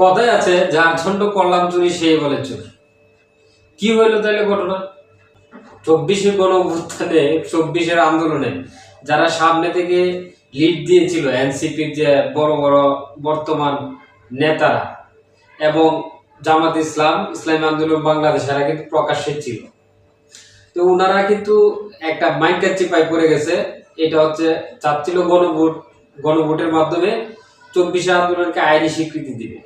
কথায় আছে যার জন্য করলাম চুরি সেই বলে চোর কি হইল তাহলে ঘটনা? চব্বিশে গণ অভ্যুত্থানে, চব্বিশের আন্দোলনে যারা সামনে থেকে লিড দিয়েছিল এনসিপির যে বড় বড় বর্তমান নেতারা এবং জামাত ইসলাম, ইসলামী আন্দোলন বাংলাদেশ, এরা কিন্তু প্রকাশ্যে ছিল। তো ওনারা কিন্তু একটা মাইন্ডের চিপায় পড়ে গেছে। এটা হচ্ছে চাচ্ছিল গণভোট, গণভোটের মাধ্যমে চব্বিশে আন্দোলনকে আইনি স্বীকৃতি দিবে।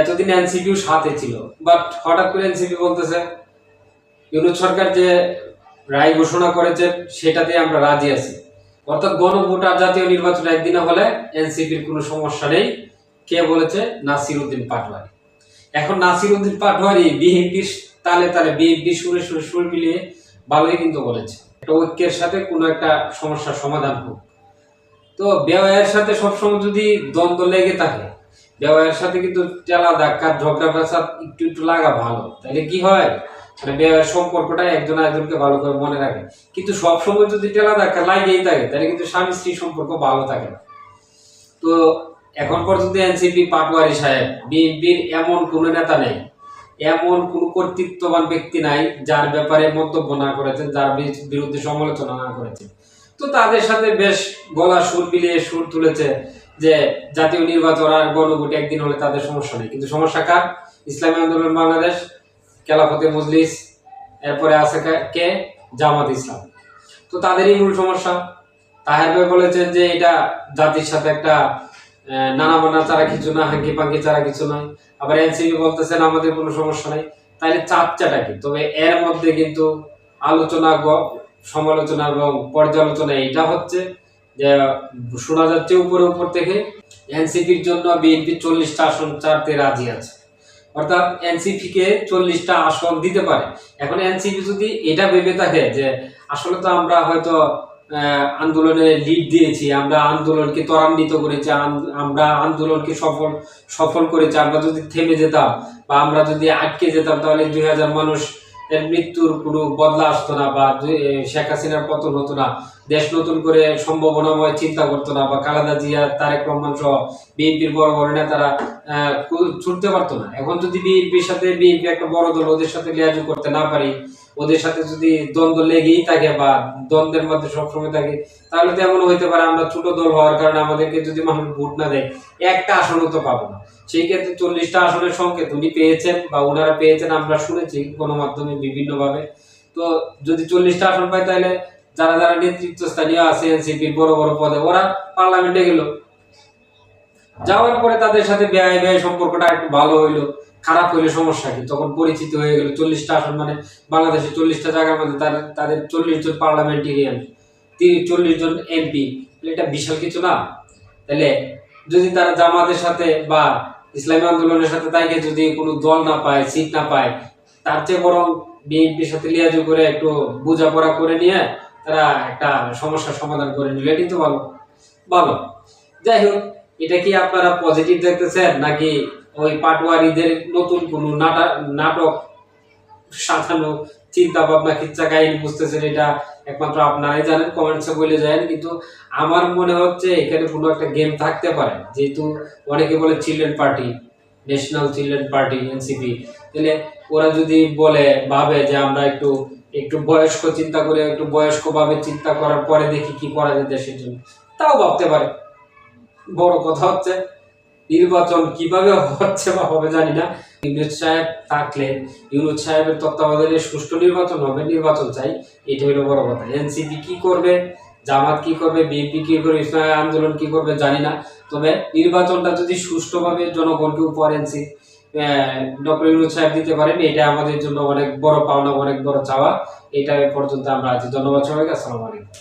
এতদিন এনসিপিও সাথে ছিল বাট হঠাৎ করে এনসিপি বলতেছে, ইউনুস সরকার যে রায় ঘোষণা করেছে, সেটাতে আমরা রাজি আছি। অর্থাৎ গণভোট আর জাতীয় নির্বাচন একদিনে হলে এনসিপির কোনো সমস্যা নেই। কে বলেছে? নাসির উদ্দিন পাটোয়ারি। এখন নাসির উদ্দিন পাটোয়ারি বিএনপির তালে তালে বিএনপি সুরে সুরে সুর মিলিয়ে ভালোই কিন্তু বলেছে, একটা ঐক্যের সাথে কোনো একটা সমস্যার সমাধান হোক। তো বেওয়ার সাথে সবসময় যদি দ্বন্দ্ব লেগে থাকে বেওয়ার সাথে কিন্তু টেলা ধাক্কা ঝগড়া ফেসাদ একটু একটু লাগা ভালো। তাহলে কি হয়? মানে বেওয়ার সম্পর্কটা একজন একজনকে ভালো করে মনে রাখে। কিন্তু সবসময় যদি টেলা ধাক্কা লাগেই থাকে তাহলে কিন্তু স্বামী স্ত্রী সম্পর্ক ভালো থাকে না। তো এখন পর্যন্ত এনসিপি পাটোয়ারি সাহেব, বিএনপির এমন কোনো নেতা নেই, এমন কোন কর্তৃত্ববান ব্যক্তি নাই, যার ব্যাপারে মন্তব্য না করেছেন, যার বিরুদ্ধে সমালোচনা না করেছেন। তো তাদের সাথে বেশ গলা সুর মিলিয়ে সুর তুলেছে যে জাতীয় নির্বাচন আর গণভোট একদিন হলে তাদের সমস্যা নেই। কিন্তু সমস্যা কার? ইসলামী আন্দোলন বাংলাদেশ, খেলাফতে মজলিস, এরপরে আছে কে- জামাত ইসলাম। তো তাদেরই মূল সমস্যা। তাহের ভাই বলেছেন যে এটা জাতির সাথে একটা নানা মানা চারা কিছু না হাঙ্কি পাঙ্কি ছাড়া কিছু নয়। আবার এনসিপি বলতেছেন, আমাদের কোনো সমস্যা নাই। তাহলে চাপচাটা কি? তবে এর মধ্যে কিন্তু আলোচনা সমালোচনা এবং পর্যালোচনা এটা হচ্ছে শোনা যাচ্ছে উপরে উপর থেকে, এনসিপির জন্য বিএনপি চল্লিশটা আসন চারতে রাজি আছে। অর্থাৎ এনসিপি কে চল্লিশটা আসন দিতে পারে। এখন এনসিপি যদি এটা ভেবে থাকে যে আসলে তো আমরা হয়তো আন্দোলনে লিড দিয়েছি, আমরা আন্দোলনকে ত্বরান্বিত করেছি আমরা আন্দোলনকে সফল সফল করেছি, আমরা যদি থেমে যেতাম বা আমরা যদি আটকে যেতাম, তাহলে দুই হাজার মানুষ মৃত্যুর কোনো বদলা আসতো না বা শেখ হাসিনার পতন হতো না, দেশ নতুন করে সম্ভাবনাময় চিন্তা করতো না বা কালাদা জিয়া, তারেক রহমান সহ বিএনপির বড় বড় নেতারা ছুটতে পারতো না। এখন যদি বিএনপির সাথে, বিএনপি একটা বড় দল ওদের সাথে লিয়াজু করতে না পারি ওদের সাথে যদি দ্বন্দ্ব লেগেই থাকে বা দ্বন্দ্বের মধ্যে সবসময় থাকে, তাহলে তো এমন হইতে পারে আমরা ছোট দল হওয়ার কারণে আমাদেরকে যদি মানুষ ভোট না দেয়, একটা আসনও তো পাবো না। সেই ক্ষেত্রে চল্লিশটা আসনের সংকেত উনি পেয়েছেন বা ওনারা পেয়েছেন, আমরা শুনেছি গণমাধ্যমে বিভিন্নভাবে। তো যদি চল্লিশটা আসন পায়, তাহলে যারা যারা নেতৃত্ব স্থানীয় আছে, এনসিপির বড় বড় পদে, ওরা পার্লামেন্টে গেল। যাওয়ার পরে তাদের সাথে ব্যয় ব্যয় সম্পর্কটা একটু ভালো হইল। খারাপ হইলে সমস্যা কি? তখন পরিচিত হয়ে গেল। চল্লিশটা আসন মানে বাংলাদেশে চল্লিশটা জায়গার মধ্যে তাদের তাদের চল্লিশ জন পার্লামেন্টেরিয়ান তিনি চল্লিশ জন এমপি এটা বিশাল কিছু না? তাহলে যদি তারা জামাতের সাথে বা ইসলামী আন্দোলনের সাথে তাইকে যদি কোনো দল না পায়, সিট না পায়, তার চেয়ে বরং বিএনপির সাথে লিয়াজু করে একটু বোঝাপড়া করে নিয়ে তারা একটা সমস্যার সমাধান করে নিল। এটাই তো ভালো। ভালো। যাই হোক, এটা কি আপনারা পজিটিভ দেখতেছেন নাকি ওই পাটোয়ারিদের নতুন কোনো নাটক নাটক, সাজানো চিন্তা ভাবনা কিচ্ছা কাহিনী বুঝতেছেন এটা একমাত্র আপনারাই জানেন কমেন্টসে বলে যায় কিন্তু আমার মনে হচ্ছে এখানে কোনো একটা গেম থাকতে পারে। যেহেতু অনেকে বলে children party national children party NCP তাহলে ওরা যদি বলে, ভাবে যে আমরা একটু একটু বয়স্ক চিন্তা করে, একটু বয়স্কভাবে চিন্তা করার পরে দেখি কি করা যায় দেশের জন্য তাও ভাবতে পারে। বড় কথা হচ্ছে নির্বাচন কীভাবে হচ্ছে বা হবে জানি না। ইউনুস সাহেব থাকলে, ইউনুস সাহেবের তত্ত্বাবধানে সুষ্ঠু নির্বাচন হবে, নির্বাচন চাই এটা হলো বড় কথা। এনসিপি কি করবে, জামাত কি করবে, বিএনপি কি করবে, ইসলামী আন্দোলন কি করবে জানি না। তবে নির্বাচনটা যদি সুষ্ঠুভাবে জনগণকে উপহার এনসি ডক্টর ইউনুস সাহেব দিতে পারেন, এটা আমাদের জন্য অনেক বড় পাওনা, অনেক বড় চাওয়া। এটা পর্যন্ত আমরা আছি। ধন্যবাদ সবাইকে, আসসালামু আলাইকুম।